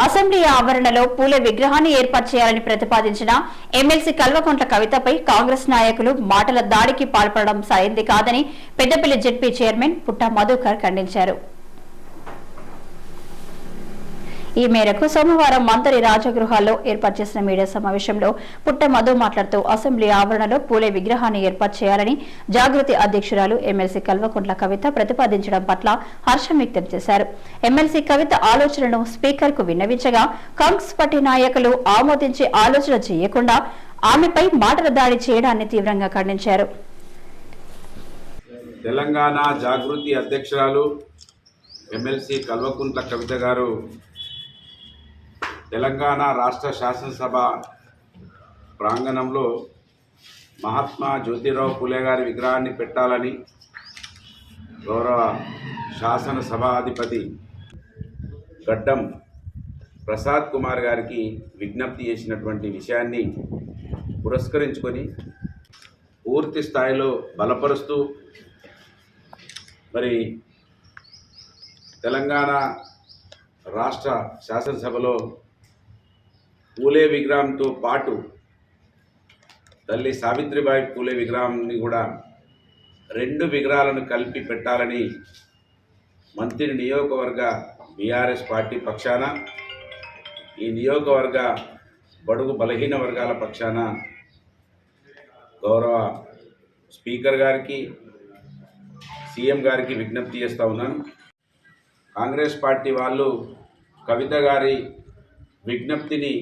Assembly ఆవరణలో పూలే విగ్రహాన్ని ఏర్పాటు చేయాలని ప్రతిపాదించిన ఎమ్మెల్సీ కల్వకుంట్ల కవితపై కాంగ్రెస్ నాయకులు మాటల దాడికి పాల్పడడం సరైంది కాదని పెద్దపల్లి జెడ్పీ చైర్మన్ పుట్ట మధుకర్ ఖండించారు. ఈ మేరకు సోమవారం మంత్రి రాజగృహాల్లో ఏర్పాటు చేసిన మీడియా సమావేశంలో పుట్ట మధు మాట్లాడుతూ అసెంబ్లీ ఆవరణలో పూలే విగ్రహాన్ని ఏర్పాటు చేయాలని జాగృతి అధ్యక్షురాలు ఎమ్మెల్సీ కల్వకుంట్ల కవిత ప్రతిపాదించడం పట్ల హర్షం వ్యక్తం చేశారు. ఎమ్మెల్సీ కవిత ఆలోచనను స్పీకర్కు విన్నవించగా కాంగ్రెస్ పార్టీ నాయకులు ఆమోదించే ఆలోచన చేయకుండా ఆమెపై మాటల దాడి చేయడాన్ని తీవ్రంగా ఖండించారు. తెలంగాణ జాగృతి అధ్యక్షురాలు ఎమ్మెల్సీ కల్వకుంట్ల కవిత గారు తెలంగాణ రాష్ట్ర శాసనసభ ప్రాంగణంలో మహాత్మా జ్యోతిరావు పులే గారి విగ్రహాన్ని పెట్టాలని గౌరవ శాసనసభాధిపతి గడ్డం ప్రసాద్ కుమార్ గారికి విజ్ఞప్తి చేసినటువంటి విషయాన్ని పురస్కరించుకొని పూర్తి స్థాయిలో బలపరుస్తూ మరి తెలంగాణ రాష్ట్ర శాసనసభలో పూలే విగ్రహంతో పాటు తల్లి సావిత్రిబాయి పూలే విగ్రహాన్ని కూడా రెండు విగ్రహాలను కలిపి పెట్టాలని మంత్రి నియోజకవర్గ బీఆర్ఎస్ పార్టీ పక్షాన ఈ నియోజకవర్గ బడుగు బలహీన వర్గాల పక్షాన గౌరవ స్పీకర్ గారికి సీఎం గారికి విజ్ఞప్తి చేస్తూ ఉన్నాను. కాంగ్రెస్ పార్టీ వాళ్ళు కవిత గారి విజ్ఞప్తిని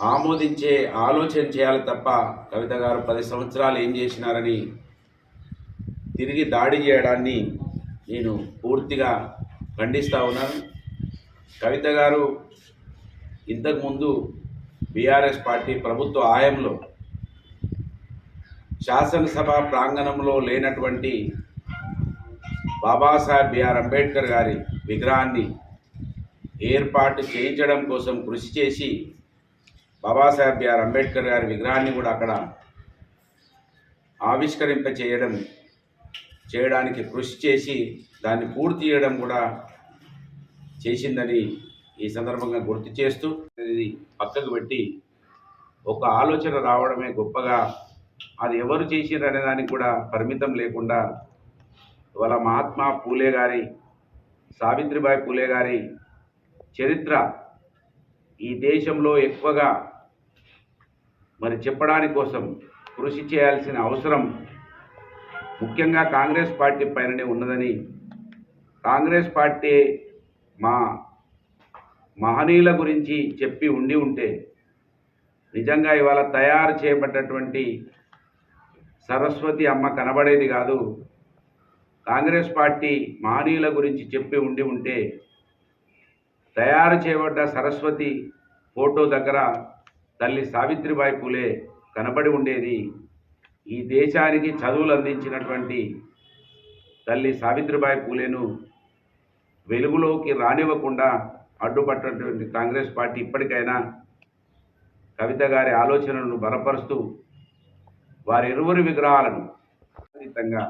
ఆమోదించే ఆలోచన చేయాలి తప్ప కవిత గారు పది సంవత్సరాలు ఏం చేసినారని తిరిగి దాడి చేయడాన్ని నేను పూర్తిగా ఖండిస్తూ ఉన్నాను. కవిత గారు ఇంతకుముందు బీఆర్ఎస్ పార్టీ ప్రభుత్వ ఆయంలో శాసనసభ ప్రాంగణంలో లేనటువంటి బాబాసాహెబ్ బిఆర్ అంబేద్కర్ గారి విగ్రహాన్ని ఏర్పాటు చేయించడం కోసం కృషి చేసి బాబాసాహెబ్ బిఆర్ అంబేద్కర్ గారి విగ్రహాన్ని కూడా అక్కడ ఆవిష్కరింప చేయడం చేయడానికి కృషి చేసి దాన్ని పూర్తి చేయడం కూడా చేసిందని ఈ సందర్భంగా గుర్తు చేస్తూ ఇది పక్కకు పెట్టి ఒక ఆలోచన రావడమే గొప్పగా అది ఎవరు చేసిర్రు అనే దానికి కూడా పరిమితం లేకుండా ఇవాళ మహాత్మా పూలే గారి సావిత్రిబాయి పూలే గారి చరిత్ర ఈ దేశంలో ఎక్కువగా మరి చెప్పడానికి కోసం కృషి చేయాల్సిన అవసరం ముఖ్యంగా కాంగ్రెస్ పార్టీ పైననే ఉన్నదని. కాంగ్రెస్ పార్టీ మా మహనీయుల గురించి చెప్పి ఉండి ఉంటే నిజంగా ఇవాళ తయారు చేయబడ్డటువంటి సరస్వతి అమ్మ కనబడేది కాదు. కాంగ్రెస్ పార్టీ మహనీయుల గురించి చెప్పి ఉండి ఉంటే తయారు చేయబడ్డ సరస్వతి ఫోటో దగ్గర తల్లి సావిత్రిబాయి పూలే కనబడి ఉండేది. ఈ దేశానికి చదువులు అందించినటువంటి తల్లి సావిత్రిబాయి పూలేను వెలుగులోకి రానివ్వకుండా అడ్డుపట్టినటువంటి కాంగ్రెస్ పార్టీ ఇప్పటికైనా కవిత గారి ఆలోచనలను బలపరుస్తూ వారిరువురి విగ్రహాలను ఖచ్చితంగా